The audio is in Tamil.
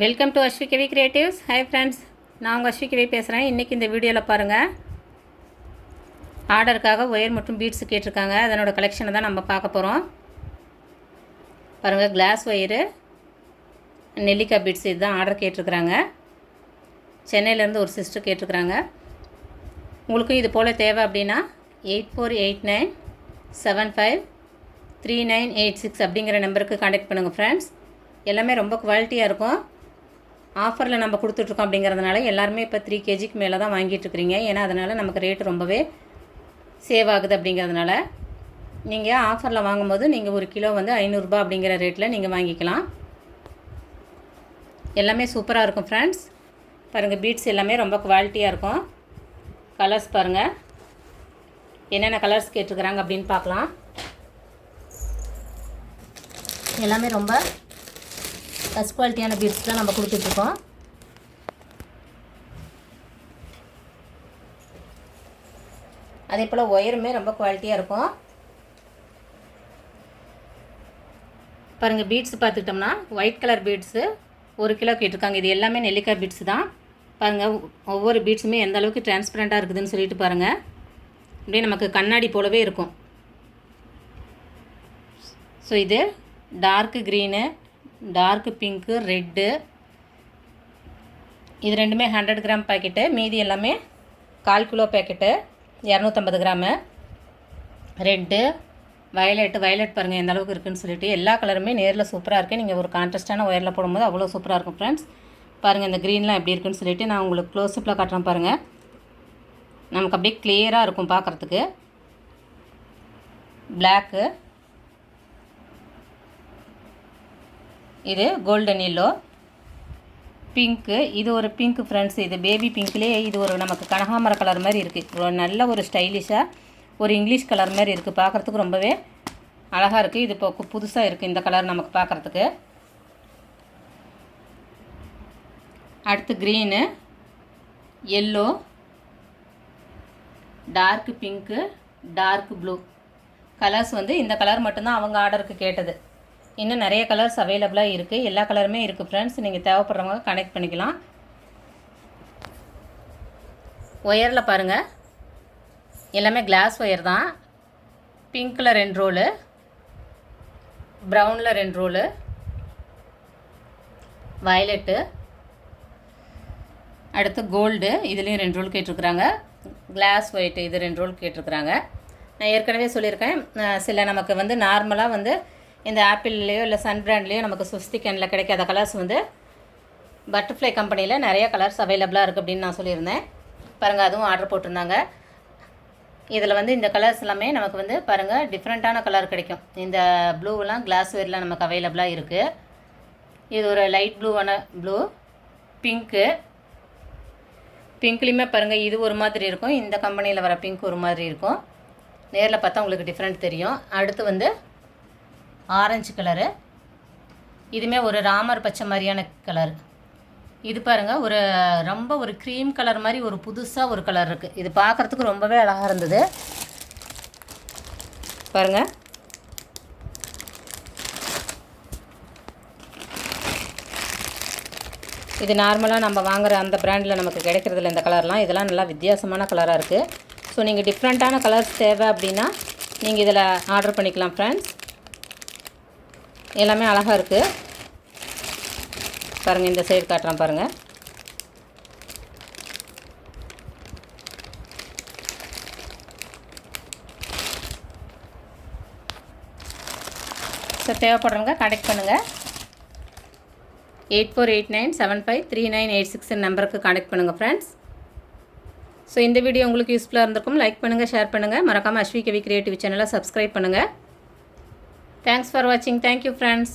Welcome to Aswi Kavi creatives hi friends நான் உங்கள் அஸ்வி கவி பேசுகிறேன் இன்றைக்கி இந்த வீடியோவில் பாருங்கள் ஆர்டருக்காக ஒயர் மற்றும் பீட்ஸ் கேட்டிருக்காங்க. அதனோட கலெக்ஷனை தான் நம்ம பார்க்க போகிறோம் பாருங்கள் கிளாஸ் ஒயரு நெல்லிக்காய் பீட்ஸ் இதுதான் ஆர்டர் கேட்டிருக்கிறாங்க. சென்னையிலேருந்து ஒரு சிஸ்டர் கேட்டிருக்கிறாங்க. உங்களுக்கும் இது போல் தேவை அப்படின்னா eight four eight nine seven five three nine eight six அப்படிங்கிற நம்பருக்கு காண்டாக்ட் பண்ணுங்கள் ஃப்ரெண்ட்ஸ் எல்லாமே ரொம்ப குவாலிட்டியாக இருக்கும். ஆஃபரில் நம்ம கொடுத்துட்ருக்கோம் அப்படிங்கிறதுனால எல்லாருமே இப்போ த்ரீ கேஜிக்கு மேலே தான் வாங்கிட்டுருக்கிறீங்க ஏன்னா அதனால் நமக்கு ரேட்டு ரொம்பவே சேவ் ஆகுது அப்படிங்கிறதுனால நீங்கள் ஆஃபரில் வாங்கும்போது நீங்கள் ஒரு கிலோ வந்து ஐநூறுரூபா அப்படிங்கிற ரேட்டில் நீங்கள் வாங்கிக்கலாம். எல்லாமே சூப்பராக இருக்கும் ஃப்ரெண்ட்ஸ் பாருங்கள் பீட்ஸ் எல்லாமே ரொம்ப குவாலிட்டியாக இருக்கும். கலர்ஸ் பாருங்கள் என்னென்ன கலர்ஸ் கேட்டிருக்கிறாங்க அப்படின்னு பார்க்கலாம். எல்லாமே ரொம்ப ஃபஸ்ட் குவாலிட்டியான பீட்ஸ் தான் நம்ம கொடுத்துட்ருக்கோம். அதே போல் ஒயருமே ரொம்ப குவாலிட்டியாக இருக்கும். பாருங்கள் பீட்ஸ் பார்த்துக்கிட்டோம்னா ஒயிட் கலர் பீட்ஸு ஒரு கிலோ கேட்டிருக்காங்க. இது எல்லாமே நெல்லிக்காய் பீட்ஸ் தான். பாருங்கள் ஒவ்வொரு பீட்ஸுமே எந்த அளவுக்கு டிரான்ஸ்பரண்ட்டாக இருக்குதுன்னு சொல்லிட்டு பாருங்கள் அப்படியே நமக்கு கண்ணாடி போலவே இருக்கும். ஸோ இது dark green dark pink red. இது ரெண்டுமே ஹண்ட்ரட் கிராம் பாக்கெட்டு. மீதி எல்லாமே கால் கிலோ பேக்கெட்டு. இரநூத்தம்பது கிராமு. ரெட்டு. வயலட்டு. வயலட் பாருங்கள் எந்த அளவுக்கு இருக்குன்னு சொல்லிட்டு. எல்லா கலருமே நேரில் சூப்பராக இருக்குது நீங்கள் ஒரு கான்ட்ரஸ்டான ஒயரில் போடும்போது அவ்வளோ சூப்பராக இருக்கும் ஃப்ரெண்ட்ஸ் பாருங்கள் இந்த க்ரீன்லாம் எப்படி இருக்குன்னு சொல்லிட்டு நான் உங்களுக்கு க்ளோஸ்அப்பில் காட்டுறேன் பாருங்கள் நமக்கு அப்படியே கிளியராக இருக்கும் பார்க்குறதுக்கு பிளாக்கு இது கோல்டன் எல்லோ பிங்க்கு இது ஒரு பிங்க் ஃப்ரெண்ட்ஸ் இது பேபி பிங்க்லேயே இது ஒரு நமக்கு கனகாமர கலர் மாதிரி இருக்குது நல்ல ஒரு ஸ்டைலிஷாக ஒரு இங்கிலீஷ் கலர் மாதிரி இருக்குது பார்க்குறதுக்கு ரொம்பவே அழகாக இருக்குது இது இப்போ புதுசாக இருக்குது இந்த கலர் நமக்கு பார்க்குறதுக்கு. அடுத்து green yellow dark pink dark blue colours வந்து இந்த கலர் மட்டும்தான் அவங்க ஆர்டருக்கு கேட்டது. இன்னும் நிறைய கலர்ஸ் அவைலபிளாக இருக்குது எல்லா கலருமே இருக்குது ஃப்ரெண்ட்ஸ் நீங்கள் தேவைப்படுறவங்க கனெக்ட் பண்ணிக்கலாம். ஒயரில் பாருங்கள் எல்லாமே கிளாஸ் ஒயர் தான். பிங்க்கில் ரெண்டு ரோலு ப்ரௌனில் ரெண்டு ரோலு வயலட்டு அடுத்து கோல்டு இதுலேயும் ரெண்டு ரோல் கேட்டிருக்குறாங்க. கிளாஸ் ஒயிட்டு இது ரெண்டு ரோல் கேட்டிருக்குறாங்க. நான் ஏற்கனவே சொல்லியிருக்கேன். சில நமக்கு வந்து நார்மலாக வந்து இந்த ஆப்பிள்லேயோ இல்லை சன் பிராண்ட்லேயோ நமக்கு சுஸ்திகனில் கிடைக்காத கலர்ஸ் வந்து பட்டர்ஃப்ளை கம்பெனியில் நிறைய கலர்ஸ் அவைலபிளாக இருக்குது அப்படின்னு நான் சொல்லியிருந்தேன். பாருங்கள் அதுவும் ஆர்டர் போட்டிருந்தாங்க. இதில் வந்து இந்த கலர்ஸ் எல்லாமே நமக்கு வந்து பாருங்கள் டிஃப்ரெண்ட்டான கலர் கிடைக்கும். இந்த ப்ளூவெலாம் கிளாஸ் வேரில் நமக்கு அவைலபிளாக இருக்குது இது ஒரு லைட் ப்ளூவான ப்ளூ பிங்க்கு பிங்க்லேயுமே பாருங்கள் இது ஒரு மாதிரி இருக்கும். இந்த கம்பெனியில் வர பிங்க் ஒரு மாதிரி இருக்கும். நேரில் பார்த்தா உங்களுக்கு டிஃப்ரெண்ட் தெரியும். அடுத்து வந்து ஆரஞ்சு கலரு. இதுவுமே ஒரு ராமர் பச்சை மாதிரியான கலர். இது பாருங்கள் ஒரு ரொம்ப ஒரு க்ரீம் கலர் மாதிரி ஒரு புதுசாக ஒரு கலர் இருக்குது இது பார்க்குறதுக்கு ரொம்பவே அழகாக இருந்தது. பாருங்கள் இது நார்மலாக நம்ம வாங்குகிற அந்த பிராண்டில் நமக்கு கிடைக்கிறதுல இந்த கலர்லாம் இதெல்லாம் நல்லா வித்தியாசமான கலராக இருக்குது ஸோ நீங்கள் டிஃப்ரெண்ட்டான கலர்ஸ் தேவை அப்படின்னா நீங்கள் இதில் ஆர்டர் பண்ணிக்கலாம் ஃப்ரெண்ட்ஸ் எல்லாமே அழகாக இருக்குது பாருங்கள் இந்த சைடு காட்டுறேன் பாருங்கள் ஸோ தேவைப்படுறவங்க கனெக்ட் பண்ணுங்கள் eight four eight nine seven five three nine eight six நம்பருக்கு கனெக்ட் பண்ணுங்கள் ஃப்ரெண்ட்ஸ் ஸோ இந்த வீடியோ உங்களுக்கு யூஸ்ஃபுல்லாக இருந்திருக்கும் லைக் பண்ணுங்கள் ஷேர் பண்ணுங்கள் மறக்காமல் அஸ்வி கவி கிரியேட்டிவ் சேனலை சப்ஸ்கிரைப் பண்ணுங்கள் தேங்க்ஸ் ஃபார் வாட்சிங் தேங்க்யூ ஃப்ரெண்ட்ஸ்